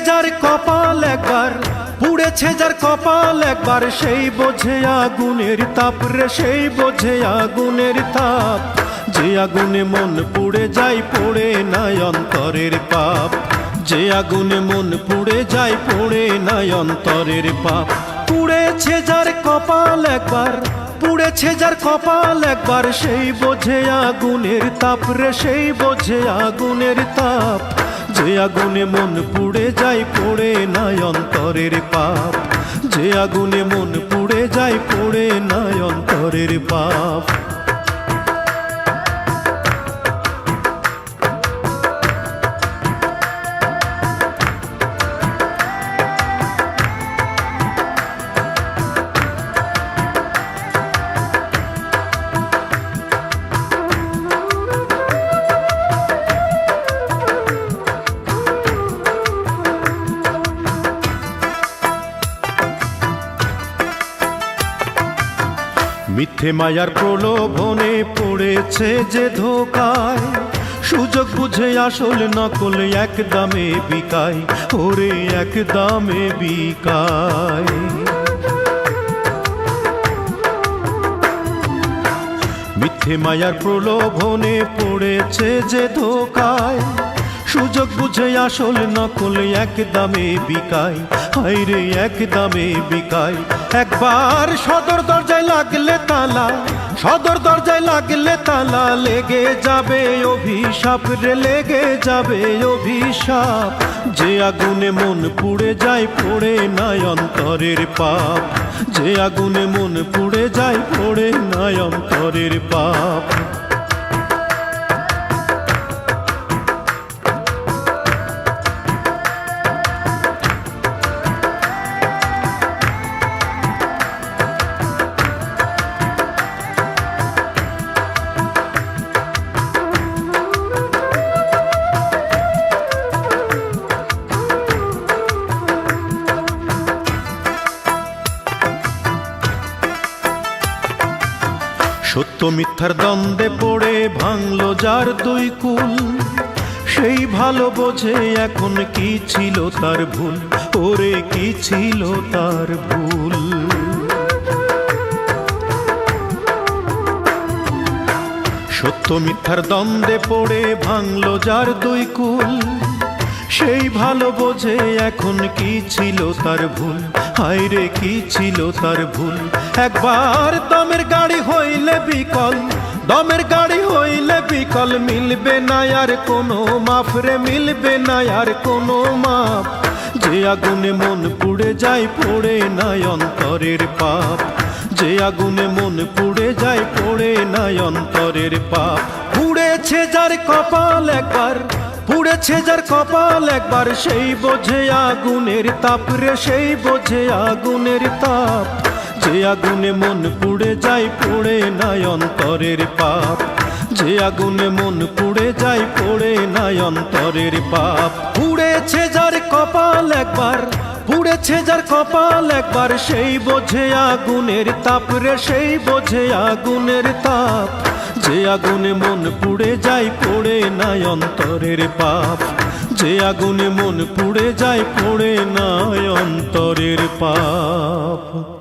যার কপাল একবার, পুড়েছে যার কপাল একবার, সেই বোঝে আগুনের তাপ রে, সেই বোঝে আগুনের তাপ। যে আগুনে মন পুড়ে যায়, পড়ে নাই অন্তরের পাপ। যে আগুনে মন পুড়ে যায়, পড়ে নাই অন্তরের পাপ। পুড়েছে যার কপাল একবার, পুড়েছে যার কপাল একবার, সেই বোঝে আগুনের তাপ রে, সেই বোঝে আগুনের তাপ। যে আগুনে মন পুড়ে যায়, পড়ে নাই অন্তরের পাপ। যে আগুনে মন পুড়ে যায়, পড়ে নাই অন্তরের পাপ। মিথ্যে মায়ার প্রলোভনে পড়েছে যে ধোকায়। সুযোগ বুঝে আসল নকল এক দামে বিকায়, ওরে এক দামে বিকায়। মিথ্যে মায়ার প্রলোভনে পড়েছে যে ধোকায় সুযোগ বুঝে আসল নকল এক দামে বিকায় হাইরে এক দামে বিকায় একবার সদর দরজায় লাগলে তালা, সদর দরজায় লাগলে তালা, লেগে যাবে অভিশাপ রে, লেগে যাবে অভিশাপ। যে আগুনে মন পুড়ে যায়, পড়ে নাই অন্তরের পাপ। যে আগুনে মন পুড়ে যায়, পড়ে নাই অন্তরের পাপ। সত্য মিথ্যার দ্বন্দ্বে পড়ে ভাঙলো যার দুই কুল। সেই ভালো বোঝে এখন কি ছিল তার ভুল, ওরে কি ছিল তার ভুল? সত্য মিথ্যার দ্বন্দ্বে পড়ে ভাঙলো যার দুই কুল। সেই ভালো বোঝে এখন কি ছিল তার ভুল? হায়রে, কি ছিল তার ভুল? একবার দমের গাড়ি হইলে বিকল, দমের গাড়ি হইলে বিকল। মিলবে না আর কোনো মাফ রে, মিলবে না আর কোনো মাপ। যে আগুনে মন পুড়ে যায়, পড়ে নাই অন্তরের পাপ। যে আগুনে মন পুড়ে যায়, পড়ে নাই অন্তরের পাপ। পুড়েছে যার কপাল একবার পুড়েছে যার কপাল একবার, সেই বোঝে আগুনের তাপ রে, সেই বোঝে আগুনের তাপ। যে আগুনে মন পুড়ে যায়, পড়ে নাই অন্তরের পাপ। যে আগুনে মন পুড়ে যায়, পড়ে নাই অন্তরের পাপ। পুড়েছে যার কপাল একবার, পুড়েছে যার কপাল একবার, সেই বোঝে আগুনের তাপ রে, সেই বোঝে আগুনের তাপ। যে আগুনে মন পুড়ে যায়, পড়ে নাই অন্তরের পাপ। যে আগুনে মন পুড়ে যায়, পড়ে নাই অন্তরের পাপ।